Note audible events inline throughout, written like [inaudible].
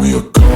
we are going.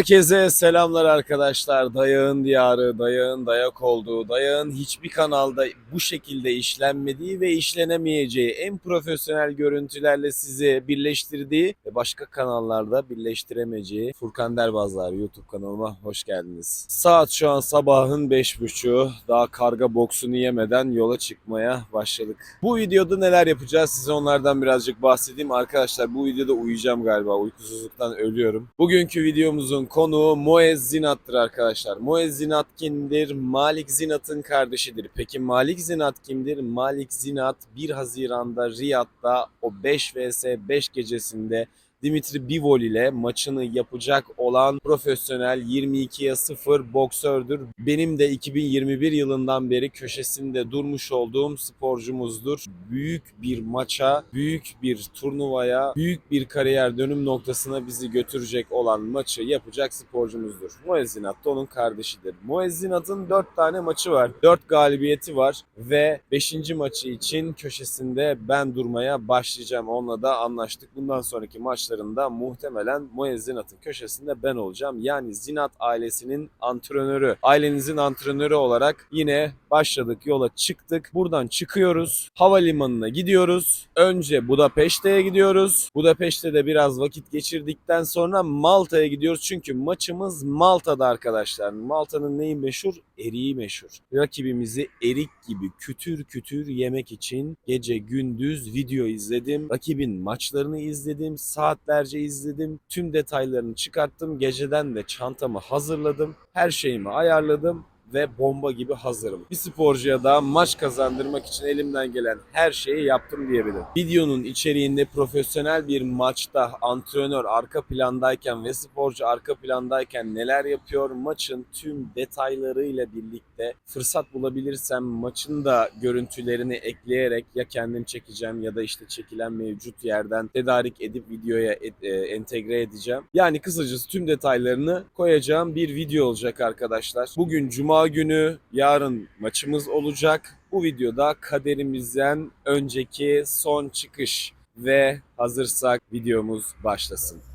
Herkese selamlar arkadaşlar. Dayağın diyarı, dayağın dayak olduğu, dayağın hiçbir kanalda bu şekilde işlenmediği ve işlenemeyeceği en profesyonel görüntülerle sizi birleştirdiği ve başka kanallarda birleştiremeyeceği Furkan Derbazlar YouTube kanalıma hoş geldiniz. Saat şu an sabahın 5.30'u. Daha karga boksunu yemeden yola çıkmaya başladık. Bu videoda neler yapacağız size onlardan birazcık bahsedeyim. Arkadaşlar bu videoda uyuyacağım galiba. Uykusuzluktan ölüyorum. Bugünkü videomuzun konuğu Moez Zinat'tır arkadaşlar. Moez Zinat kimdir? Malik Zinat'ın kardeşidir. Peki Malik Zinat kimdir? Malik Zinat 1 Haziran'da Riyad'da o 5 vs 5 gecesinde Dimitri Bivol ile maçını yapacak olan profesyonel 22'ye 0 boksördür. Benim de 2021 yılından beri köşesinde durmuş olduğum sporcumuzdur. Büyük bir maça, büyük bir turnuvaya, büyük bir kariyer dönüm noktasına bizi götürecek olan maçı yapacak sporcumuzdur. Muezzinat da onun kardeşidir. Muezzinat'ın 4 tane maçı var. 4 galibiyeti var ve 5. maçı için köşesinde ben durmaya başlayacağım. Onunla da anlaştık. Bundan sonraki maçlarında muhtemelen Muezzinat'ın köşesinde ben olacağım. Yani Zinat ailesinin antrenörü. Ailenizin antrenörü olarak yine başladık yola çıktık. Buradan çıkıyoruz. Havalimanına gidiyoruz. Önce Budapeşte'ye gidiyoruz. Budapeşte'de biraz vakit geçirdikten sonra Malta'ya gidiyoruz. Çünkü maçımız Malta'da arkadaşlar. Malta'nın neyi meşhur? Eriği meşhur. Rakibimizi erik gibi kütür kütür yemek için gece gündüz video izledim. Rakibin maçlarını izledim. Saatlerce izledim. Tüm detaylarını çıkarttım. Geceden de çantamı hazırladım. Her şeyimi ayarladım ve bomba gibi hazırım. Bir sporcuya da maç kazandırmak için elimden gelen her şeyi yaptım diyebilirim. Videonun içeriğinde profesyonel bir maçta antrenör arka plandayken ve sporcu arka plandayken neler yapıyor maçın tüm detaylarıyla birlikte fırsat bulabilirsem maçın da görüntülerini ekleyerek ya kendim çekeceğim ya da işte çekilen mevcut yerden tedarik edip videoya et- e, entegre edeceğim. Yani kısacası tüm detaylarını koyacağım bir video olacak arkadaşlar. Bugün cuma günü, yarın maçımız olacak. Bu videoda kaderimizden önceki son çıkış ve hazırsak videomuz başlasın.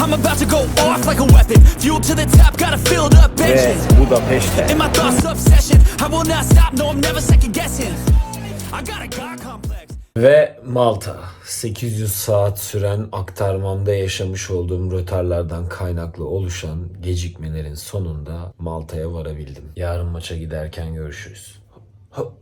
I'm about to go off like a weapon. Fuel to the top, got a filled up Ve. In my thoughts, obsession. I will not stop, no, I'm never second guessing. I got a God complex. Ve Malta. 800 saat süren aktarmamda yaşamış olduğum rötarlardan kaynaklı oluşan gecikmelerin sonunda Malta'ya varabildim. Yarın maça giderken görüşürüz. Hop.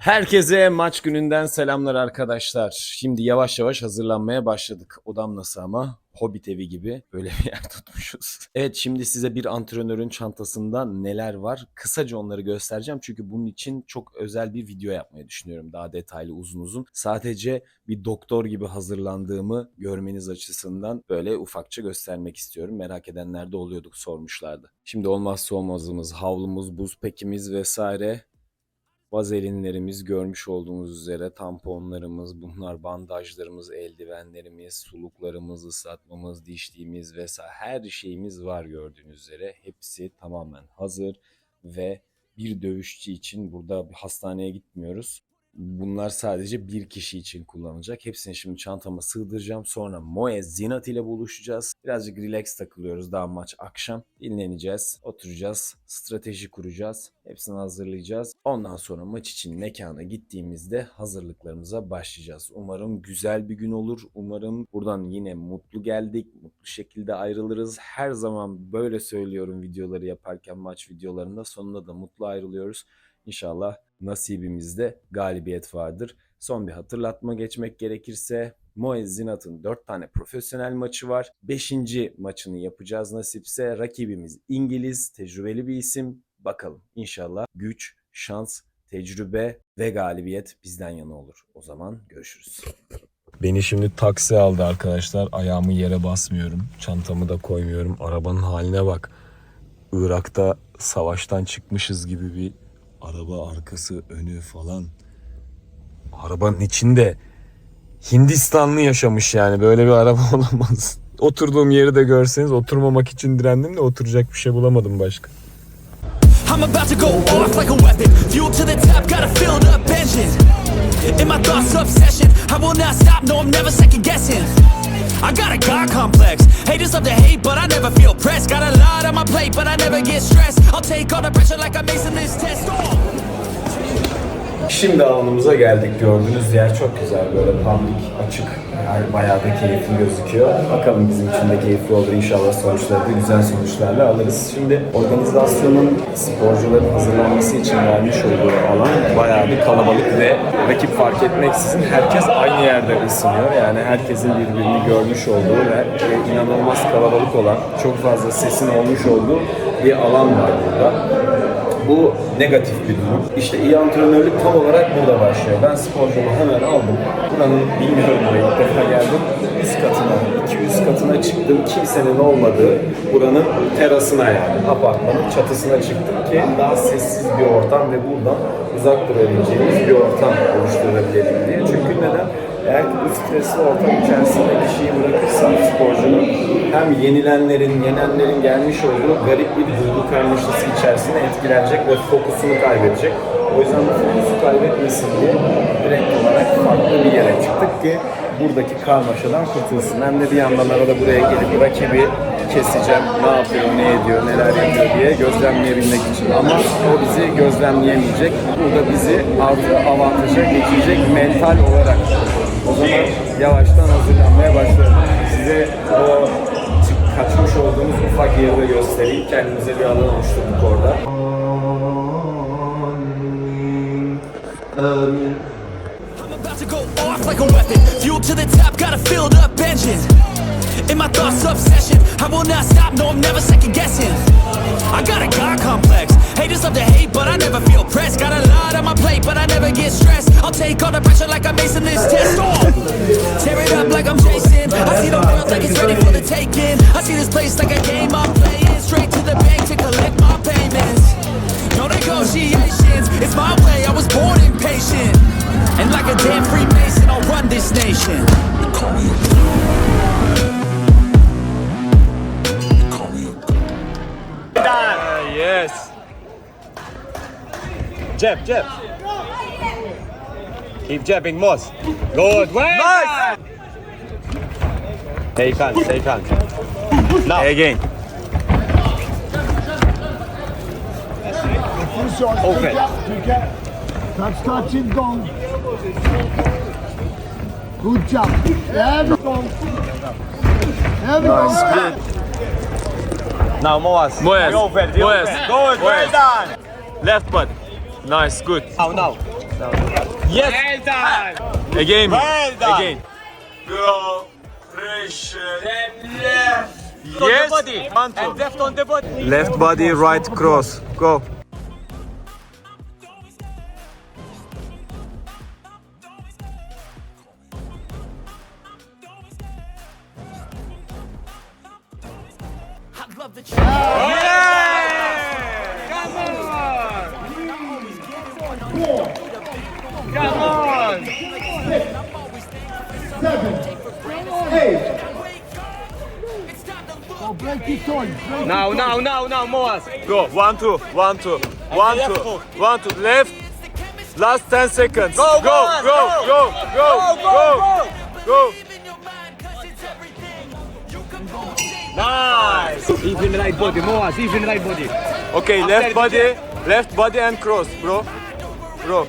Herkese maç gününden selamlar arkadaşlar. Şimdi yavaş yavaş hazırlanmaya başladık. Odam nasıl ama? Hobbit evi gibi böyle bir yer [laughs] tutmuşuz. Evet şimdi size bir antrenörün çantasında neler var? Kısaca onları göstereceğim. Çünkü bunun için çok özel bir video yapmayı düşünüyorum. Daha detaylı uzun uzun. Sadece bir doktor gibi hazırlandığımı görmeniz açısından böyle ufakça göstermek istiyorum. Merak edenler de oluyorduk sormuşlardı. Şimdi olmazsa olmazımız havlumuz, buz pekimiz vesaire vazelinlerimiz görmüş olduğunuz üzere tamponlarımız, bunlar bandajlarımız, eldivenlerimiz, suluklarımız, ıslatmamız, dişliğimiz vesaire her şeyimiz var gördüğünüz üzere. Hepsi tamamen hazır ve bir dövüşçü için burada hastaneye gitmiyoruz. Bunlar sadece bir kişi için kullanılacak. Hepsini şimdi çantama sığdıracağım. Sonra Moez Zinat ile buluşacağız. Birazcık relax takılıyoruz. Daha maç akşam. Dinleneceğiz. Oturacağız. Strateji kuracağız. Hepsini hazırlayacağız. Ondan sonra maç için mekana gittiğimizde hazırlıklarımıza başlayacağız. Umarım güzel bir gün olur. Umarım buradan yine mutlu geldik. Mutlu şekilde ayrılırız. Her zaman böyle söylüyorum videoları yaparken maç videolarında. Sonunda da mutlu ayrılıyoruz. İnşallah nasibimizde galibiyet vardır. Son bir hatırlatma geçmek gerekirse Moez Zinat'ın 4 tane profesyonel maçı var. 5. maçını yapacağız nasipse. Rakibimiz İngiliz, tecrübeli bir isim. Bakalım inşallah güç, şans, tecrübe ve galibiyet bizden yana olur. O zaman görüşürüz. Beni şimdi taksi aldı arkadaşlar. Ayağımı yere basmıyorum. Çantamı da koymuyorum. Arabanın haline bak. Irak'ta savaştan çıkmışız gibi bir araba arkası önü falan. Arabanın içinde Hindistanlı yaşamış yani böyle bir araba [laughs] olamaz. Oturduğum yeri de görseniz oturmamak için direndim de oturacak bir şey bulamadım başka. I'm about to go off like a weapon. Fuel to the top, got a filled engine. In my thoughts, obsession. I will not stop, no, I'm never second guessing. I got a God complex. Haters love to hate, but I never feel pressed. Got a lot on my plate, but I never get stressed. I'll take all the pressure like I'm this test. Şimdi alanımıza geldik. Gördüğünüz yer çok güzel. Böyle public, açık. Yani bayağı da keyifli gözüküyor. Bakalım bizim için de keyifli olur. İnşallah sonuçları da güzel sonuçlarla alırız. Şimdi organizasyonun sporcuların hazırlanması için vermiş olduğu alan bayağı bir kalabalık ve rakip fark etmeksizin herkes aynı yerde ısınıyor. Yani herkesin birbirini görmüş olduğu ve inanılmaz kalabalık olan, çok fazla sesin olmuş olduğu bir alan var burada. Bu negatif bir durum. İşte iyi antrenörlük tam olarak burada başlıyor. Ben sporcumu hemen aldım. Buranın bilmiyorum buraya ilk defa geldim. Üst katına, iki üst katına çıktım. Kimsenin olmadığı buranın terasına yani apartmanın çatısına çıktım ki daha sessiz bir ortam ve buradan uzak durabileceğimiz bir ortam oluşturabilelim diye. Çünkü neden? Eğer bu stresli ortam içerisinde kişiyi bırakırsam sporcunun hem yenilenlerin, yenenlerin gelmiş olduğu garip bir duygu karmaşası içerisinde etkilenecek ve fokusunu kaybedecek. O yüzden bu fokusu kaybetmesin diye direkt olarak farklı bir yere çıktık ki buradaki karmaşadan kurtulsun. Hem de bir yandan arada buraya gelip rakibi keseceğim, ne yapıyor, ne ediyor, neler yapıyor diye gözlemleyebilmek için. Ama o bizi gözlemleyemeyecek. Burada bizi artı avantaja geçecek mental olarak. O zaman yavaştan hazırlanmaya başlayalım. Size o kaçmış olduğumuz ufak yeri göstereyim. Kendimize bir alan oluşturduk orada. Take all the pressure like I'm acing this test. Oh! It's my way, I was born impatient. And like a damn Freemason, I'll run this nation. Call me a god. Call me a god. Yes. Jab, jab. Keep jabbing, Moss. Good. Well nice. Take hands, take hands. Now. Again. Open. Touch, touch, and gone. Good job. There we go. There we go. Now, Moas. Moas. Go, Fel. Moas. Good. Well done. Left butt. Nice, good. Now, now. Yes. Well done. Again. Well done. Again. Go. Pressure. And left. Yes. On the body. One. And left on the body. Left body, right cross. Go. Now, now, now, now, Moas. Go. One, two. One, two. One, left two. foot. One, two. Left. Last 10 seconds. Go, go, Boaz, go, go. go, go, go, go. Nice. Even right body, Moas. Even right body. Okay, left body, left body and cross, bro. Bro.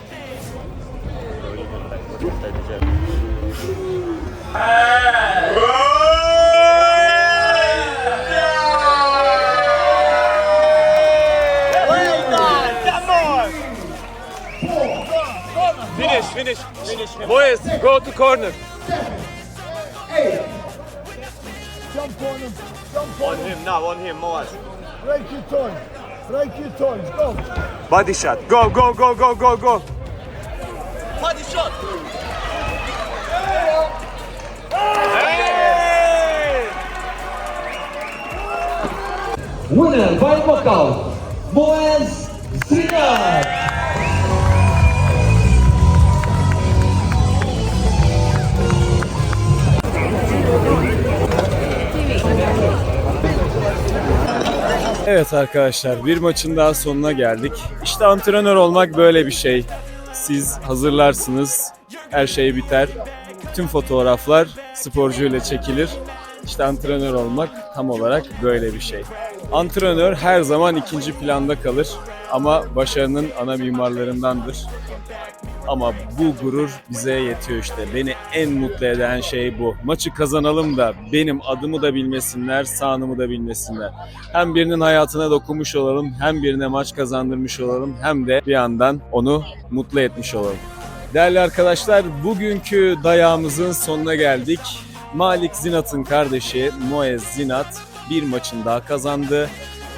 Finish, finish, finish. Boys, go to corner. Jump on him. Jump On on him. him now, on him, Moas. Break your toys. Break your toys. Go. Body shot. Go, go, go, go, go, go. Body shot. Winner by knockout, Boaz Evet arkadaşlar bir maçın daha sonuna geldik. İşte antrenör olmak böyle bir şey. Siz hazırlarsınız, her şey biter. Bütün fotoğraflar sporcuyla çekilir. İşte antrenör olmak tam olarak böyle bir şey. Antrenör her zaman ikinci planda kalır ama başarının ana mimarlarındandır. Ama bu gurur bize yetiyor işte. Beni en mutlu eden şey bu. Maçı kazanalım da benim adımı da bilmesinler, sağnımı da bilmesinler. Hem birinin hayatına dokunmuş olalım, hem birine maç kazandırmış olalım, hem de bir yandan onu mutlu etmiş olalım. Değerli arkadaşlar, bugünkü dayağımızın sonuna geldik. Malik Zinat'ın kardeşi Moez Zinat bir maçın daha kazandı.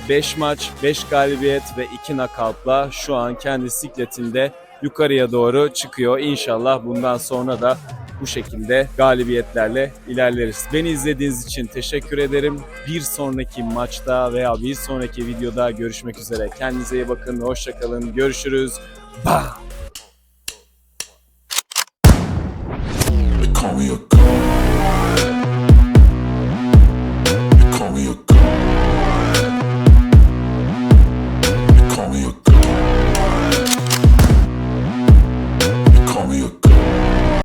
5 maç, 5 galibiyet ve 2 nakavtla şu an kendi sikletinde yukarıya doğru çıkıyor. İnşallah bundan sonra da bu şekilde galibiyetlerle ilerleriz. Beni izlediğiniz için teşekkür ederim. Bir sonraki maçta veya bir sonraki videoda görüşmek üzere. Kendinize iyi bakın. Hoşçakalın. Görüşürüz. Bye.